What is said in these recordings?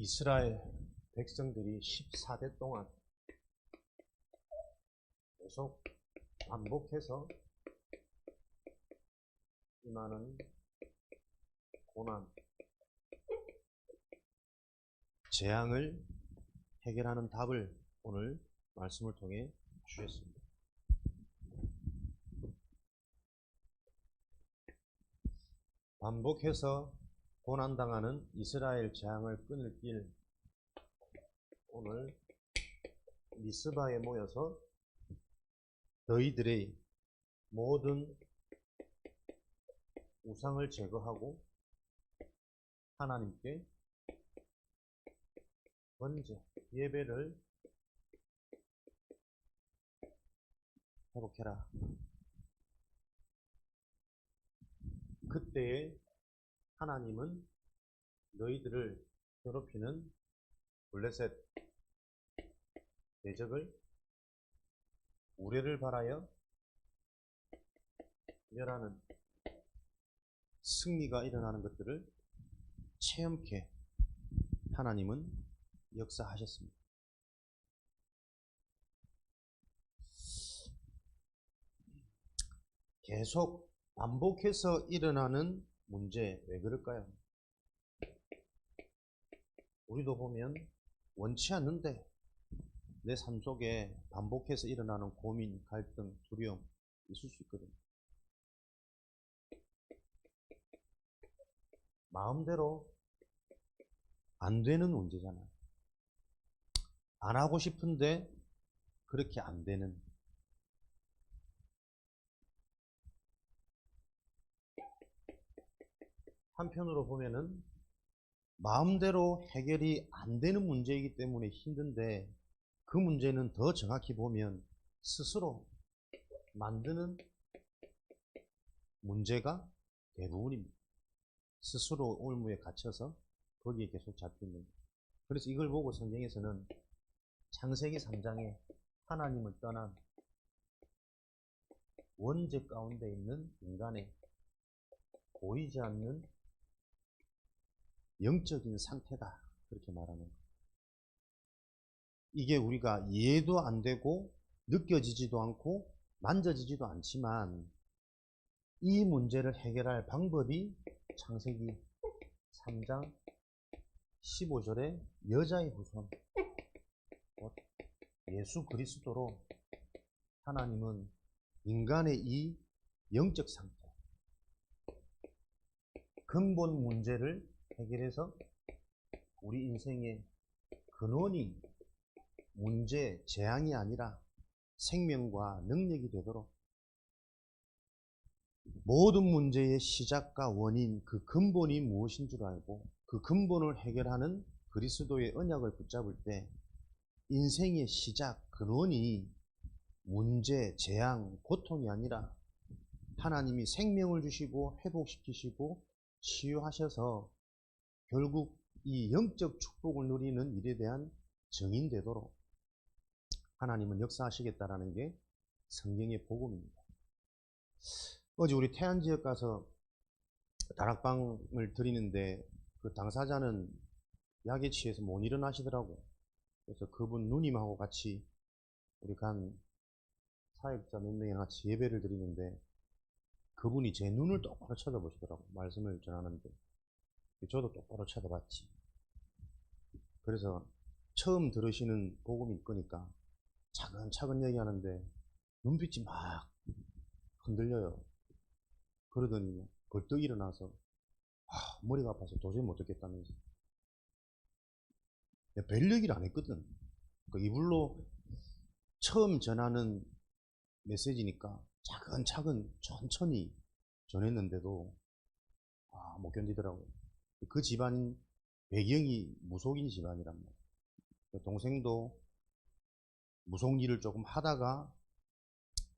이스라엘 백성들이 14대 동안 계속 반복해서 이 많은 고난, 재앙을 해결하는 답을 오늘 말씀을 통해 주셨습니다. 반복해서 고난당하는 이스라엘 재앙을 끊을 길 오늘 미스바에 모여서 너희들의 모든 우상을 제거하고 하나님께 번제 예배를 회복해라. 그때에 하나님은 너희들을 괴롭히는 블레셋 대적을 우레를 바라여 멸하는 승리가 일어나는 것들을 체험케 하나님은 역사하셨습니다. 계속 반복해서 일어나는 문제 왜 그럴까요? 우리도 보면 원치 않는데 내 삶 속에 반복해서 일어나는 고민, 갈등, 두려움 있을 수 있거든요. 마음대로 안 되는 문제잖아요. 안 하고 싶은데 그렇게 안 되는 한편으로 보면은 마음대로 해결이 안 되는 문제이기 때문에 힘든데 그 문제는 더 정확히 보면 스스로 만드는 문제가 대부분입니다. 스스로 올무에 갇혀서 거기에 계속 잡히는. 그래서 이걸 보고 성경에서는 창세기 3장에 하나님을 떠난 원죄 가운데 있는 인간의 보이지 않는 영적인 상태다. 그렇게 말하는 거예요. 이게 우리가 이해도 안 되고 느껴지지도 않고 만져지지도 않지만 이 문제를 해결할 방법이 창세기 3장 15절에 여자의 후손 곧 예수 그리스도로 하나님은 인간의 이 영적 상태 근본 문제를 해결해서 우리 인생의 근원이 문제, 재앙이 아니라 생명과 능력이 되도록 모든 문제의 시작과 원인, 그 근본이 무엇인 줄 알고 그 근본을 해결하는 그리스도의 언약을 붙잡을 때 인생의 시작, 근원이 문제, 재앙, 고통이 아니라 하나님이 생명을 주시고 회복시키시고 치유하셔서 결국 이 영적 축복을 누리는 일에 대한 증인되도록 하나님은 역사하시겠다라는 게 성경의 복음입니다. 어제 우리 태안 지역 가서 다락방을 드리는데 그 당사자는 약에 취해서 못 일어나시더라고. 그래서 그분 누님하고 같이 우리 간 사역자 몇 명이랑 같이 예배를 드리는데 그분이 제 눈을 똑바로 쳐다보시더라고. 말씀을 전하는데. 저도 똑바로 쳐다봤지. 그래서 처음 들으시는 복음일 거니까 차근차근 얘기하는데 눈빛이 막 흔들려요. 그러더니 벌떡 일어나서 아, 머리가 아파서 도저히 못 듣겠다면서 별 얘기를 안 했거든. 그 이불로 처음 전하는 메시지니까 차근차근 천천히 전했는데도 아, 못 견디더라고요. 그 집안 배경이 무속인 집안이란 말이에요. 그 동생도 무속 일을 조금 하다가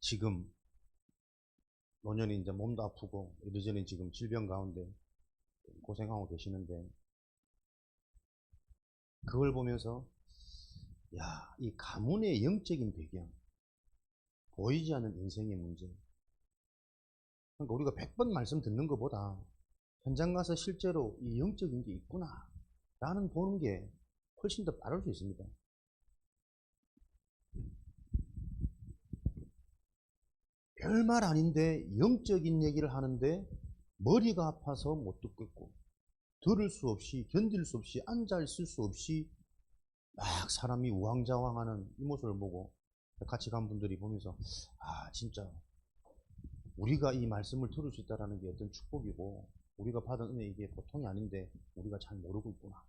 지금 노년이 이제 몸도 아프고 이리저리 지금 질병 가운데 고생하고 계시는데 그걸 보면서 야, 이 가문의 영적인 배경 보이지 않는 인생의 문제 그러니까 우리가 100번 말씀 듣는 것보다 현장 가서 실제로 이 영적인 게 있구나 라는 보는 게 훨씬 더 빠를 수 있습니다. 별말 아닌데 영적인 얘기를 하는데 머리가 아파서 못 듣겠고 들을 수 없이 견딜 수 없이 앉아 있을 수 없이 막 사람이 우왕좌왕하는 이 모습을 보고 같이 간 분들이 보면서 아 진짜 우리가 이 말씀을 들을 수 있다라는 게 어떤 축복이고 우리가 받은 은혜 이게 보통이 아닌데 우리가 잘 모르고 있구나.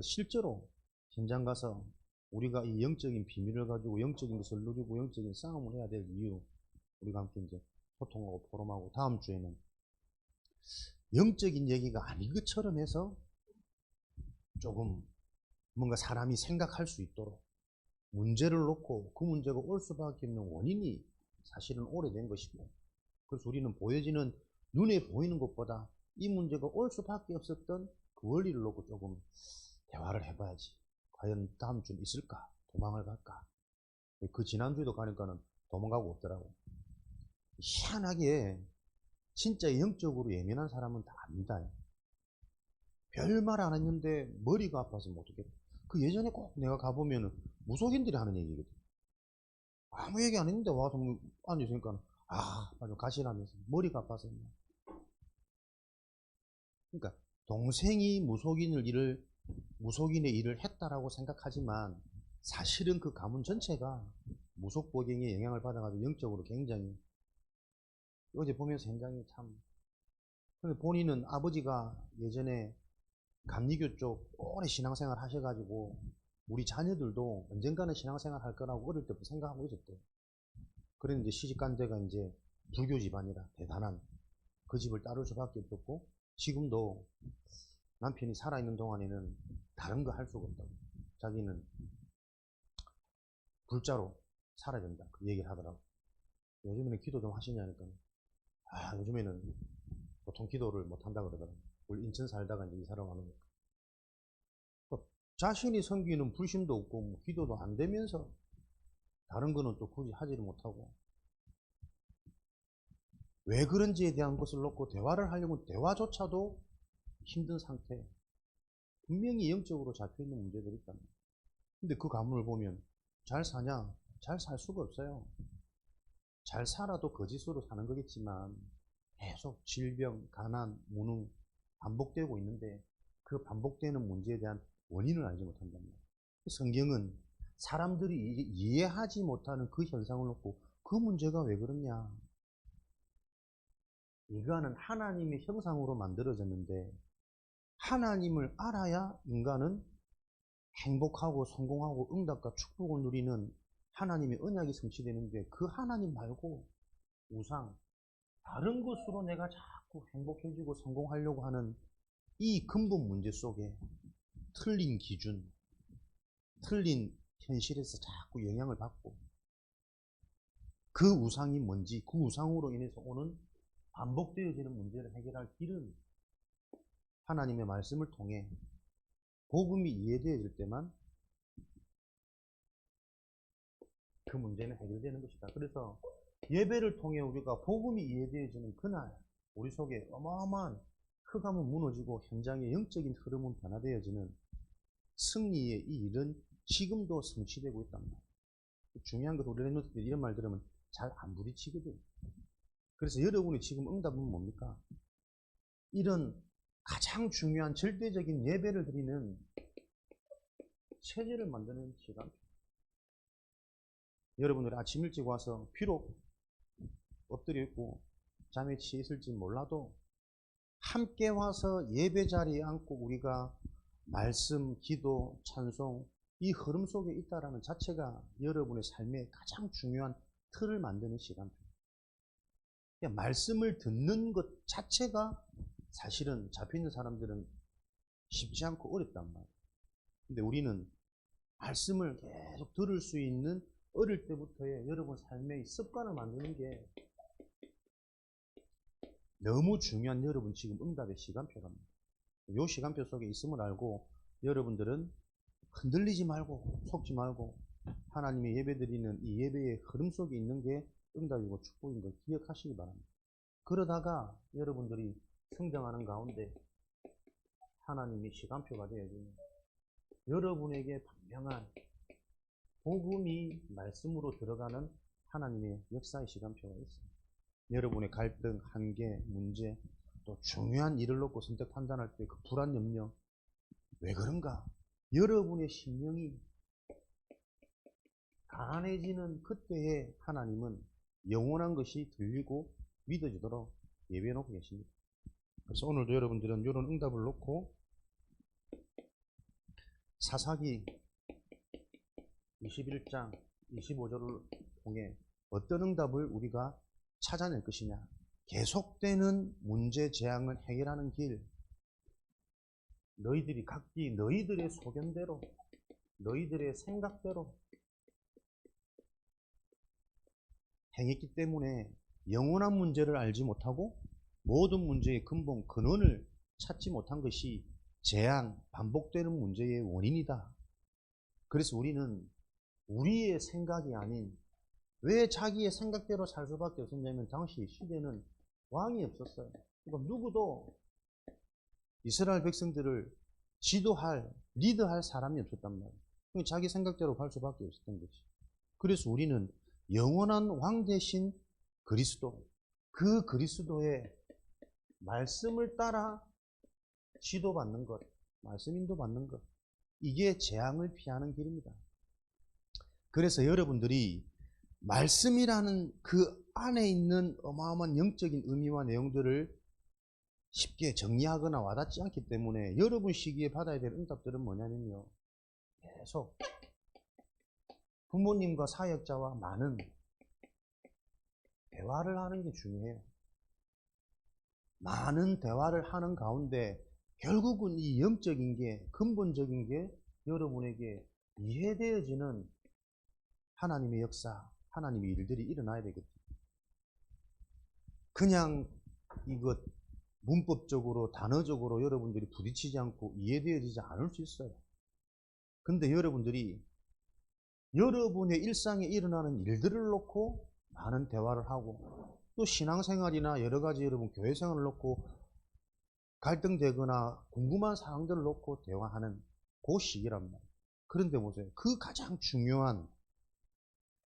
실제로 현장 가서 우리가 이 영적인 비밀을 가지고 영적인 것을 누리고 영적인 싸움을 해야 될 이유 우리가 함께 이제 소통하고 포럼하고 다음 주에는 영적인 얘기가 아닌 것처럼 해서 조금 뭔가 사람이 생각할 수 있도록 문제를 놓고 그 문제가 올 수밖에 없는 원인이 사실은 오래된 것이고 그래서 우리는 보여지는 눈에 보이는 것보다 이 문제가 올 수밖에 없었던 그 원리를 놓고 조금 대화를 해봐야지 과연 다음 주는 있을까 도망을 갈까 그 지난주에도 가니까는 도망가고 없더라고 희한하게 진짜 영적으로 예민한 사람은 다 압니다. 별말 안 했는데 머리가 아파서 못 오겠다. 그 예전에 꼭 내가 가보면은 무속인들이 하는 얘기거든. 아무 얘기 안 했는데 와서 뭐 앉아있으니까 아, 맞아 가시라면서 머리가 아파서. 그러니까 동생이 무속인을 일을 무속인의 일을 했다라고 생각하지만 사실은 그 가문 전체가 무속 보경의 영향을 받아가지고 영적으로 굉장히 어제 보면서 굉장히 참. 근데 본인은 아버지가 예전에 감리교 쪽 오래 신앙생활 하셔가지고 우리 자녀들도 언젠가는 신앙생활 할 거라고 어릴 때부터 생각하고 있었대. 그랬는데 시집간 데가 이제 불교 집안이라 대단한 그 집을 따를 수밖에 없었고 지금도 남편이 살아있는 동안에는 다른 거 할 수가 없다고. 자기는 불자로 살아야 된다. 그 얘기를 하더라고. 요즘에는 기도 좀 하시냐니까. 아, 요즘에는 보통 기도를 못 한다 그러더라고. 우리 인천 살다가 이제 이사를 가는 거니까. 또 자신이 섬기는 불심도 없고, 뭐 기도도 안 되면서, 다른 거는 또 굳이 하지를 못하고, 왜 그런지에 대한 것을 놓고 대화를 하려면 대화조차도 힘든 상태. 분명히 영적으로 잡혀있는 문제들이 있단 말이야. 근데 그 가문을 보면, 잘 사냐? 잘 살 수가 없어요. 잘 살아도 거짓으로 사는 거겠지만 계속 질병, 가난, 무능 반복되고 있는데 그 반복되는 문제에 대한 원인을 알지 못한단 말이에요. 성경은 사람들이 이해하지 못하는 그 현상을 놓고 그 문제가 왜 그러냐. 인간은 하나님의 형상으로 만들어졌는데 하나님을 알아야 인간은 행복하고 성공하고 응답과 축복을 누리는 하나님의 언약이 성취되는데 그 하나님 말고 우상, 다른 것으로 내가 자꾸 행복해지고 성공하려고 하는 이 근본 문제 속에 틀린 기준, 틀린 현실에서 자꾸 영향을 받고 그 우상이 뭔지 그 우상으로 인해서 오는 반복되어지는 문제를 해결할 길은 하나님의 말씀을 통해 복음이 이해되어질 때만 그 문제는 해결되는 것이다. 그래서 예배를 통해 우리가 복음이 이해되어지는 그날 우리 속에 어마어마한 흑암은 무너지고 현장의 영적인 흐름은 변화되어지는 승리의 이 일은 지금도 성취되고 있단 말이에요. 중요한 것은 우리 랩노트들이 이런 말 들으면 잘 안 부딪히거든. 그래서 여러분이 지금 응답은 뭡니까? 이런 가장 중요한 절대적인 예배를 드리는 체제를 만드는 시간. 여러분들이 아침 일찍 와서 비록 엎드려 있고 잠에 취해 있을지 몰라도 함께 와서 예배 자리에 앉고 우리가 말씀, 기도, 찬송 이 흐름 속에 있다라는 자체가 여러분의 삶의 가장 중요한 틀을 만드는. 그러니까 말씀을 듣는 것 자체가 사실은 잡혀있는 사람들은 쉽지 않고 어렵단 말이에요. 근데 우리는 말씀을 계속 들을 수 있는 어릴 때부터의 여러분 삶의 습관을 만드는 게 너무 중요한 여러분 지금 응답의 시간표랍니다. 이 시간표 속에 있음을 알고 여러분들은 흔들리지 말고 속지 말고 하나님의 예배 드리는 이 예배의 흐름 속에 있는 게 응답이고 축복인 걸 기억하시기 바랍니다. 그러다가 여러분들이 성장하는 가운데 하나님이 시간표가 되어지는 여러분에게 분명한 복음이 말씀으로 들어가는 하나님의 역사의 시간표가 있어요. 여러분의 갈등, 한계, 문제, 또 중요한 일을 놓고 선택 판단할 때 그 불안 염려 왜 그런가? 여러분의 심령이 가난해지는 그때에 하나님은 영원한 것이 들리고 믿어지도록 예배해 놓고 계십니다. 그래서 오늘도 여러분들은 이런 응답을 놓고 사사기 21장 25절을 통해 어떤 응답을 우리가 찾아낼 것이냐. 계속되는 문제 재앙을 해결하는 길. 너희들이 각기 너희들의 소견대로, 너희들의 생각대로 행했기 때문에 영원한 문제를 알지 못하고 모든 문제의 근본, 근원을 찾지 못한 것이 재앙, 반복되는 문제의 원인이다. 그래서 우리는 우리의 생각이 아닌 왜 자기의 생각대로 살 수밖에 없었냐면 당시 시대는 왕이 없었어요. 그러니까 누구도 이스라엘 백성들을 지도할, 리드할 사람이 없었단 말이에요. 그러니까 자기 생각대로 갈 수밖에 없었던 거지. 그래서 우리는 영원한 왕 대신 그리스도, 그 그리스도의 말씀을 따라 지도받는 것, 말씀 인도받는 것, 이게 재앙을 피하는 길입니다. 그래서 여러분들이 말씀이라는 그 안에 있는 어마어마한 영적인 의미와 내용들을 쉽게 정리하거나 와닿지 않기 때문에 여러분 시기에 받아야 될 응답들은 뭐냐면요. 계속 부모님과 사역자와 많은 대화를 하는 게 중요해요. 많은 대화를 하는 가운데 결국은 이 영적인 게 근본적인 게 여러분에게 이해되어지는 하나님의 역사, 하나님의 일들이 일어나야 되겠죠. 그냥 이것 문법적으로 단어적으로 여러분들이 부딪히지 않고 이해되어지지 않을 수 있어요. 근데 여러분들이 여러분의 일상에 일어나는 일들을 놓고 많은 대화를 하고 또 신앙생활이나 여러 가지 여러분 교회 생활을 놓고 갈등되거나 궁금한 사항들을 놓고 대화하는 그 시기란 말이에요. 그런데 보세요. 그 가장 중요한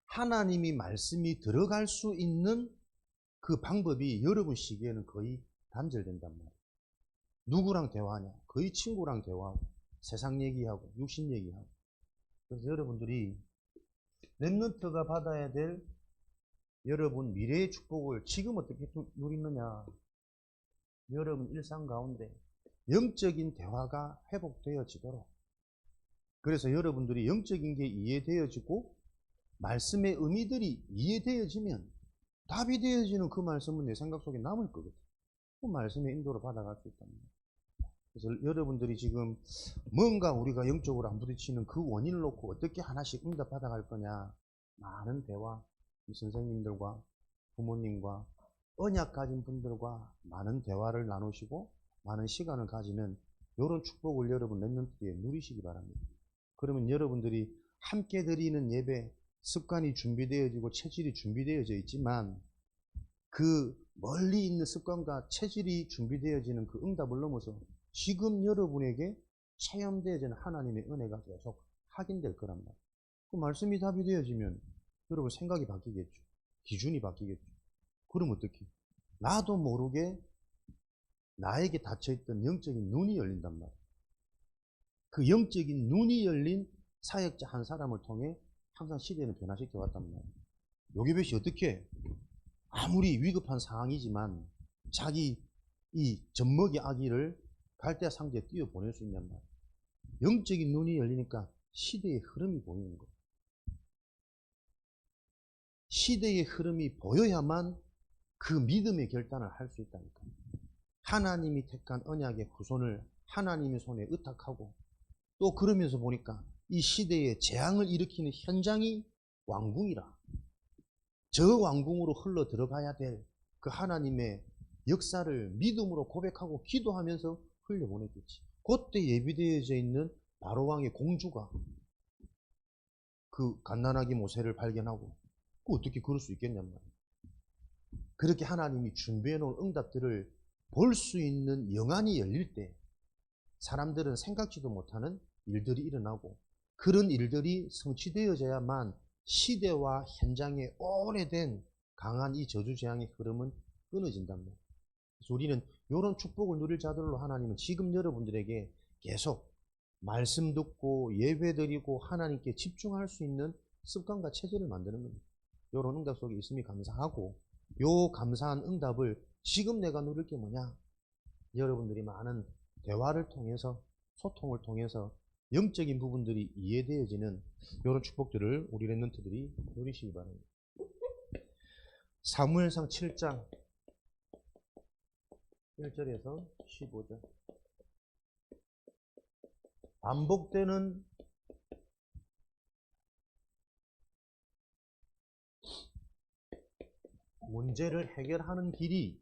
하나님이 말씀이 들어갈 수 있는 그 방법이 여러분 시기에는 거의 단절된단 말이에요. 누구랑 대화하냐? 거의 친구랑 대화하고 세상 얘기하고 육신 얘기하고 그래서 여러분들이 랩런트가 받아야 될 여러분 미래의 축복을 지금 어떻게 누리느냐 여러분 일상 가운데 영적인 대화가 회복되어지도록 그래서 여러분들이 영적인 게 이해되어지고 말씀의 의미들이 이해되어지면 답이 되어지는 그 말씀은 내 생각 속에 남을 거거든. 그 말씀의 인도를 받아갈 수 말이에요. 그래서 여러분들이 지금 뭔가 우리가 영적으로 안 부딪히는 그 원인을 놓고 어떻게 하나씩 응답 받아 갈 거냐. 많은 대화, 선생님들과 부모님과 언약 가진 분들과 많은 대화를 나누시고 많은 시간을 가지는 이런 축복을 여러분 랩런트에 누리시기 바랍니다. 그러면 여러분들이 함께 드리는 예배 습관이 준비되어지고 체질이 준비되어져 있지만 그 멀리 있는 습관과 체질이 준비되어지는 그 응답을 넘어서 지금 여러분에게 체험되어지는 하나님의 은혜가 계속 확인될 거란 말이에요. 그 말씀이 답이 되어지면 여러분 생각이 바뀌겠죠. 기준이 바뀌겠죠. 그럼 어떻게? 나도 모르게 나에게 닫혀있던 영적인 눈이 열린단 말이에요. 그 영적인 눈이 열린 사역자 한 사람을 통해 항상 시대는 변화시켜 왔단 말이에요. 요괴벳이 어떻게 아무리 위급한 상황이지만 자기 이 젖먹이 아기를 갈대 상자에 띄워 보낼 수 있냔 말이에요. 영적인 눈이 열리니까 시대의 흐름이 보이는 거예요. 시대의 흐름이 보여야만 그 믿음의 결단을 할 수 있다니까. 하나님이 택한 언약의 후손을 하나님의 손에 의탁하고 또 그러면서 보니까 이 시대에 재앙을 일으키는 현장이 왕궁이라. 저 왕궁으로 흘러 들어가야 될 그 하나님의 역사를 믿음으로 고백하고 기도하면서 흘려보냈겠지. 그때 예비되어져 있는 바로왕의 공주가 그 갓난아기 모세를 발견하고 그 어떻게 그럴 수 있겠냔 말이야. 그렇게 하나님이 준비해 놓은 응답들을 볼 수 있는 영안이 열릴 때 사람들은 생각지도 못하는 일들이 일어나고 그런 일들이 성취되어져야만 시대와 현장에 오래된 강한 이 저주 재앙의 흐름은 끊어진단 말이에요. 그래서 우리는 이런 축복을 누릴 자들로 하나님은 지금 여러분들에게 계속 말씀 듣고 예배 드리고 하나님께 집중할 수 있는 습관과 체질을 만드는 겁니다. 이런 응답 속에 있음이 감사하고 요 감사한 응답을 지금 내가 누릴 게 뭐냐? 여러분들이 많은 대화를 통해서 소통을 통해서 영적인 부분들이 이해되어지는 이런 축복들을 우리 랩런트들이 누리시기 바랍니다. 사무엘상 7장 1절에서 15절 반복되는 문제를 해결하는 길이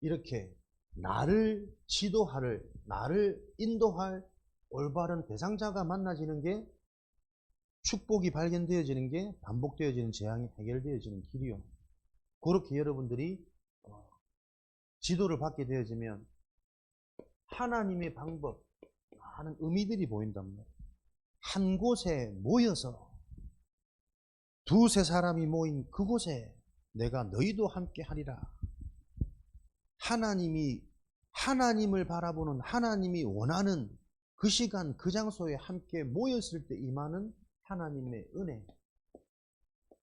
이렇게 나를 지도할, 나를 인도할 올바른 대상자가 만나지는 게 축복이 발견되어지는 게 반복되어지는 재앙이 해결되어지는 길이요. 그렇게 여러분들이 어, 지도를 받게 되어지면 하나님의 방법, 많은 의미들이 말이에요. 한 곳에 모여서 두세 사람이 모인 그곳에 내가 너희도 함께 하리라. 하나님이 하나님을 바라보는 하나님이 원하는 그 시간 그 장소에 함께 모였을 때 임하는 하나님의 은혜.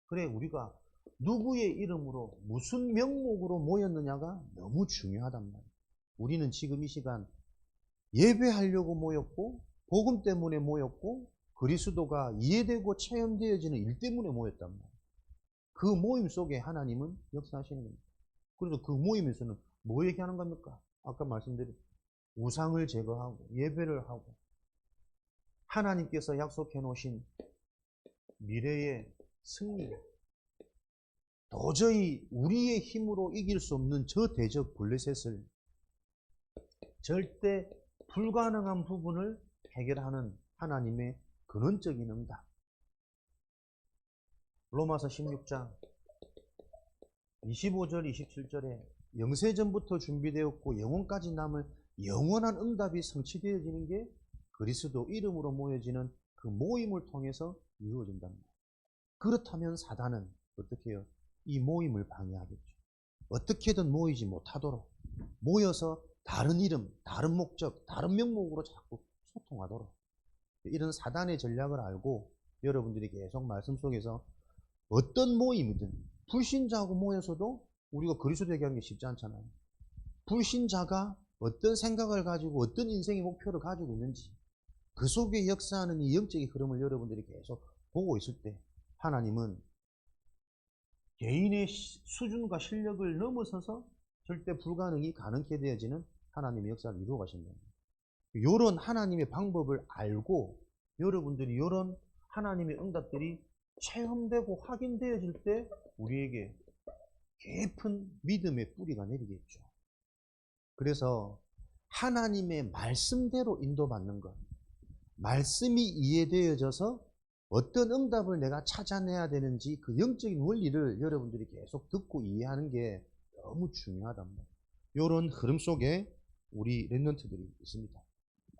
그래 우리가 누구의 이름으로 무슨 명목으로 모였느냐가 너무 중요하단 말이에요. 우리는 지금 이 시간 예배하려고 모였고 복음 때문에 모였고 그리스도가 이해되고 체험되어지는 일 때문에 모였단 말이에요. 그 모임 속에 하나님은 역사하시는 겁니다. 그래서 그 모임에서는 뭐 얘기하는 겁니까? 아까 말씀드린 우상을 제거하고 예배를 하고 하나님께서 약속해 놓으신 미래의 승리 도저히 우리의 힘으로 이길 수 없는 저 대적 블레셋을 절대 불가능한 부분을 해결하는 하나님의 근원적인 응답. 로마서 16장 25절 27절에 영세전부터 준비되었고 영원까지 남을 영원한 응답이 성취되어지는 게 그리스도 이름으로 모여지는 그 모임을 통해서 이루어진답니다. 그렇다면 사단은 어떻게 해요? 이 모임을 방해하겠죠. 어떻게든 모이지 못하도록 모여서 다른 이름, 다른 목적, 다른 명목으로 자꾸 소통하도록 이런 사단의 전략을 알고 여러분들이 계속 말씀 속에서 어떤 모임이든 불신자하고 모여서도 우리가 그리스도 얘기하는 게 쉽지 않잖아요. 불신자가 어떤 생각을 가지고 어떤 인생의 목표를 가지고 있는지 그 속에 역사하는 이 영적인 흐름을 여러분들이 계속 보고 있을 때 하나님은 개인의 시- 수준과 실력을 넘어서서 절대 불가능이 가능케 되어지는 하나님의 역사를 이루어 가신다. 이런 하나님의 방법을 알고 여러분들이 이런 하나님의 응답들이 체험되고 확인되어질 때 우리에게 깊은 믿음의 뿌리가 내리겠죠. 그래서 하나님의 말씀대로 인도받는 것, 말씀이 이해되어져서 어떤 응답을 내가 찾아내야 되는지 그 영적인 원리를 여러분들이 계속 듣고 이해하는 게 너무 중요하단 말이에요. 이런 흐름 속에 우리 랩런트들이 있습니다.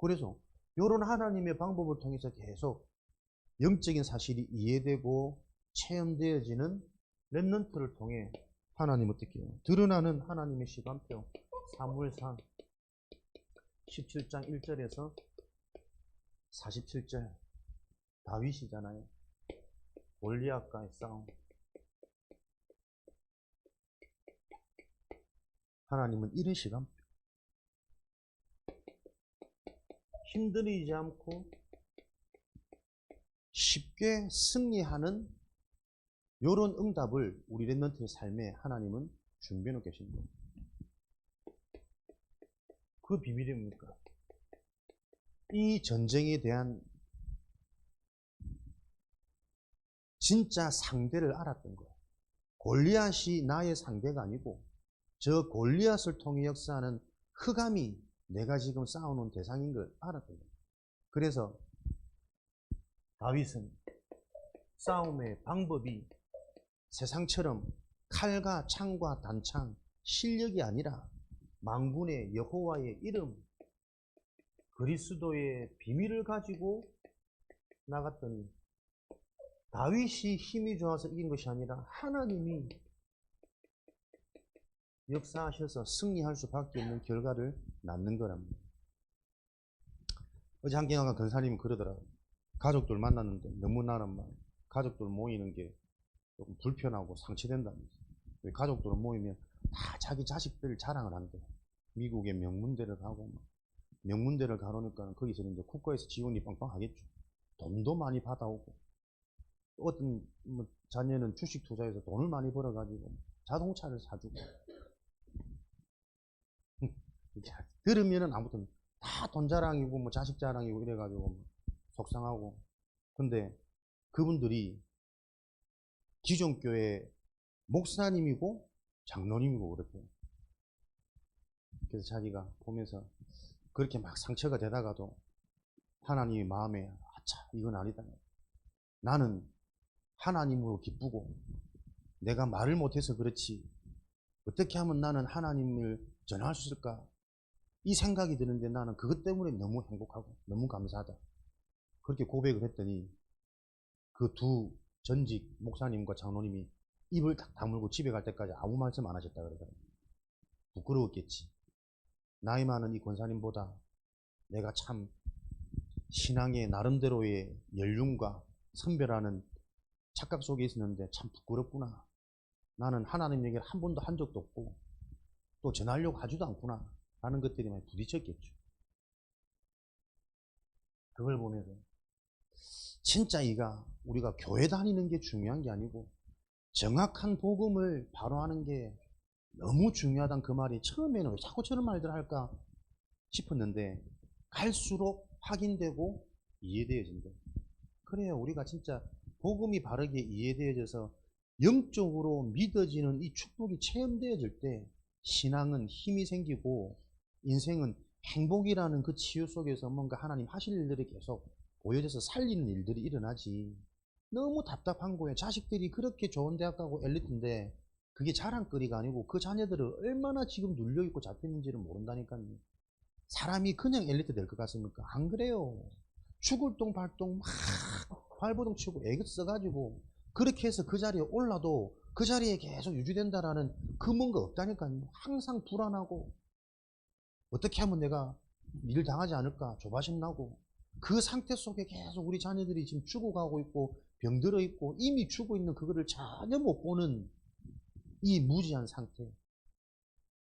그래서 이런 하나님의 방법을 통해서 계속 영적인 사실이 이해되고 체험되어지는 랩런트를 통해 하나님 어떻게 해요? 드러나는 하나님의 시간표 사무엘상 17장 1절에서 47절 다윗이잖아요. 골리앗과의 싸움. 하나님은 이런 시간 힘들이지 않고 쉽게 승리하는 이런 응답을 우리 랩런트의 삶에 하나님은 준비해 놓고 계신 거예요. 그 비밀이 뭡니까? 이 전쟁에 대한 진짜 상대를 알았던 거예요. 골리앗이 나의 상대가 아니고 저 골리앗을 통해 역사하는 흑암이 내가 지금 싸우는 대상인 걸 알았던 거예요. 그래서 다윗은 싸움의 방법이 세상처럼 칼과 창과 단창, 실력이 아니라 망군의 여호와의 이름, 그리스도의 비밀을 가지고 나갔더니 다윗이 힘이 좋아서 이긴 것이 아니라 하나님이 역사하셔서 승리할 수밖에 없는 결과를 낳는 거랍니다. 어제 한경아가 권사님이 그러더라고요. 가족들 만났는데 너무 나는 말 가족들 모이는 게 조금 불편하고 상처된다면서. 왜 가족들 모이면 다 자기 자식들 자랑을 한대. 미국의 명문대를 가고 막 명문대를 가놓으니까 거기서 이제 국가에서 지원이 빵빵하겠죠. 돈도 많이 받아오고 어떤 뭐 자녀는 주식 투자해서 돈을 많이 벌어가지고 자동차를 사주고 자, 들으면은 아무튼 다 돈 자랑이고 뭐 자식 자랑이고 이래가지고 뭐 속상하고 근데 그분들이 기존 교회 목사님이고 장로님이고 그랬대요. 그래서 자기가 보면서 그렇게 막 상처가 되다가도 하나님의 마음에 아차 이건 아니다. 나는 하나님으로 기쁘고 내가 말을 못해서 그렇지 어떻게 하면 나는 하나님을 전할 수 있을까? 이 생각이 드는데 나는 그것 때문에 너무 행복하고 너무 감사하다. 그렇게 고백을 했더니 그 두 전직 목사님과 장로님이 입을 딱 다물고 집에 갈 때까지 아무 말씀 안 하셨다 그러더라고요. 부끄러웠겠지. 나이 많은 이 권사님보다 내가 참 신앙의 나름대로의 연륜과 선별하는 착각 속에 있었는데 참 부끄럽구나. 나는 하나님 얘기를 한 번도 한 적도 없고 또 전하려고 하지도 않구나 하는 것들이 많이 부딪혔겠죠. 그걸 보면서 진짜 이가 우리가 교회 다니는 게 중요한 게 아니고 정확한 복음을 바로 하는 게 너무 중요하단 그 말이 처음에는 왜 자꾸 저런 말들 할까 싶었는데 갈수록 확인되고 이해되어진대. 그래요. 우리가 진짜 복음이 바르게 이해되어져서 영적으로 믿어지는 이 축복이 체험되어질 때 신앙은 힘이 생기고 인생은 행복이라는 그 치유 속에서 뭔가 하나님 하실 일들이 계속 보여져서 살리는 일들이 일어나지. 너무 답답한 거예요. 자식들이 그렇게 좋은 대학 가고 엘리트인데 그게 자랑거리가 아니고 그 자녀들을 얼마나 지금 눌려있고 잡혔는지를 모른다니까요. 사람이 그냥 엘리트 될 것 같습니까? 안 그래요. 죽을 똥 발똥 막 발버둥 치고 애교 써가지고 그렇게 해서 그 자리에 올라도 그 자리에 계속 유지된다라는 그 뭔가 없다니까요. 항상 불안하고 어떻게 하면 내가 일 당하지 않을까 조바심 나고 그 상태 속에 계속 우리 자녀들이 지금 죽어가고 있고 병들어 있고 이미 죽어 있는 그거를 전혀 못 보는 이 무지한 상태.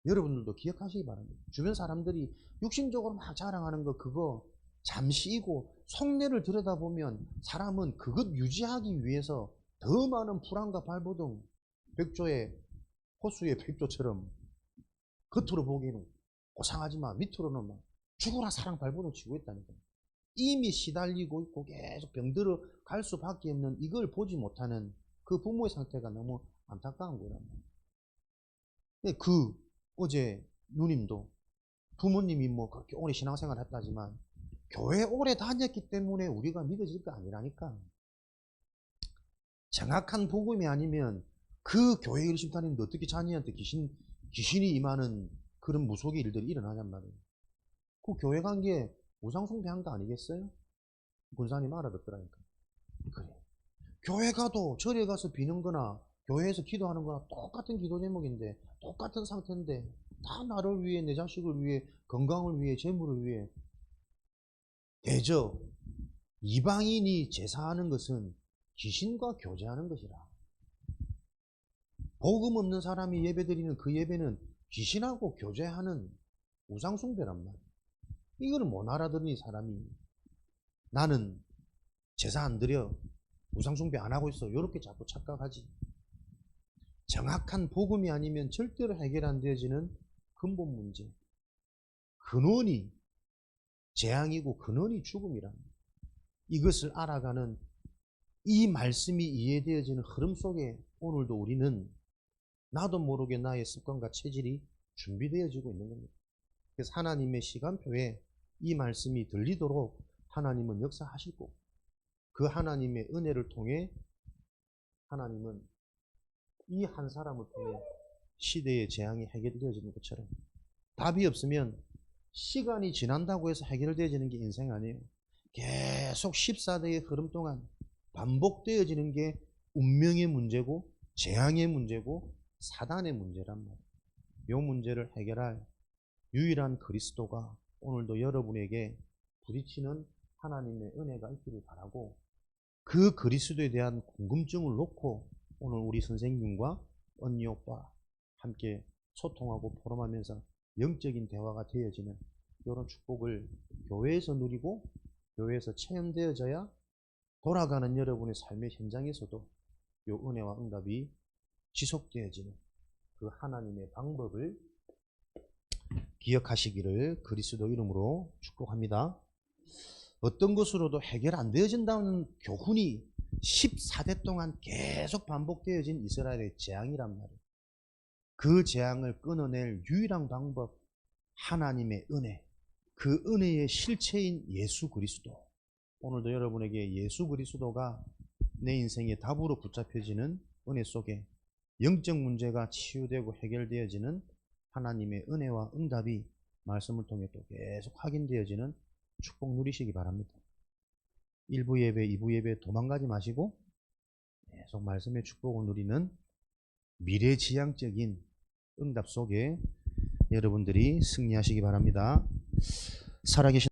여러분들도 기억하시기 바랍니다. 주변 사람들이 육신적으로 막 자랑하는 거 그거 잠시이고 속내를 들여다보면 사람은 그것 유지하기 위해서 더 많은 불안과 발버둥 백조의 호수의 백조처럼 겉으로 보기에는 고상하지만 밑으로는 막 죽어라 사랑 발버둥 치고 있다니까 이미 시달리고 있고 계속 병들어 갈 수밖에 없는 이걸 보지 못하는 그 부모의 상태가 너무 안타까운 말이에요. 그 어제 누님도 부모님이 뭐 그렇게 오래 신앙생활 했다지만 교회 오래 다녔기 때문에 우리가 믿어질 거 아니라니까. 정확한 복음이 아니면 그 교회 열심히 다니는데 어떻게 자녀한테 귀신, 귀신이 임하는 그런 무속의 일들이 일어나냔 말이에요. 그 교회 간 게 우상숭배한 거 아니겠어요? 군사님 알아듣더라니까. 그래. 교회 가도 절에 가서 비는 거나 교회에서 기도하는 거나 똑같은 기도 제목인데 똑같은 상태인데 다 나를 위해 내 자식을 위해 건강을 위해 재물을 위해 대저 이방인이 제사하는 것은 귀신과 교제하는 것이라. 복음 없는 사람이 예배드리는 그 예배는 귀신하고 교제하는 우상숭배란 말이야. 이거는 못 알아듣는 사람이 나는 제사 안 드려 우상숭배 안 하고 있어. 이렇게 자꾸 착각하지. 정확한 복음이 아니면 절대로 해결 안 되어지는 근본 문제. 근원이 재앙이고 근원이 죽음이랍니다. 이것을 알아가는 이 말씀이 이해되어지는 흐름 속에 오늘도 우리는 나도 모르게 나의 습관과 체질이 준비되어지고 있는 겁니다. 그래서 하나님의 시간표에 이 말씀이 들리도록 하나님은 역사하실 거고 그 하나님의 은혜를 통해 하나님은 이 한 사람을 통해 시대의 재앙이 해결되어지는 것처럼 답이 없으면 시간이 지난다고 해서 해결되어지는 게 인생 아니에요. 계속 14대의 흐름 동안 반복되어지는 게 운명의 문제고 재앙의 문제고 사단의 문제란 말이에요. 이 문제를 해결할 유일한 그리스도가 오늘도 여러분에게 부딪히는 하나님의 은혜가 있기를 바라고 그 그리스도에 대한 궁금증을 놓고 오늘 우리 선생님과 언니 오빠 함께 소통하고 포럼하면서 영적인 대화가 되어지는 이런 축복을 교회에서 누리고 교회에서 체험되어져야 돌아가는 여러분의 삶의 현장에서도 이 은혜와 응답이 지속되어지는 그 하나님의 방법을 기억하시기를 그리스도 이름으로 축복합니다. 어떤 것으로도 해결 안 되어진다는 교훈이 14대 동안 계속 반복되어진 이스라엘의 재앙이란 말이에요. 그 재앙을 끊어낼 유일한 방법, 하나님의 은혜, 그 은혜의 실체인 예수 그리스도. 오늘도 여러분에게 예수 그리스도가 내 인생의 답으로 붙잡혀지는 은혜 속에 영적 문제가 치유되고 해결되어지는 하나님의 은혜와 응답이 말씀을 통해 또 계속 확인되어지는 축복 누리시기 바랍니다. 1부 예배, 2부 예배 도망가지 마시고 계속 말씀의 축복을 누리는 미래지향적인 응답 속에 여러분들이 승리하시기 바랍니다. 살아계신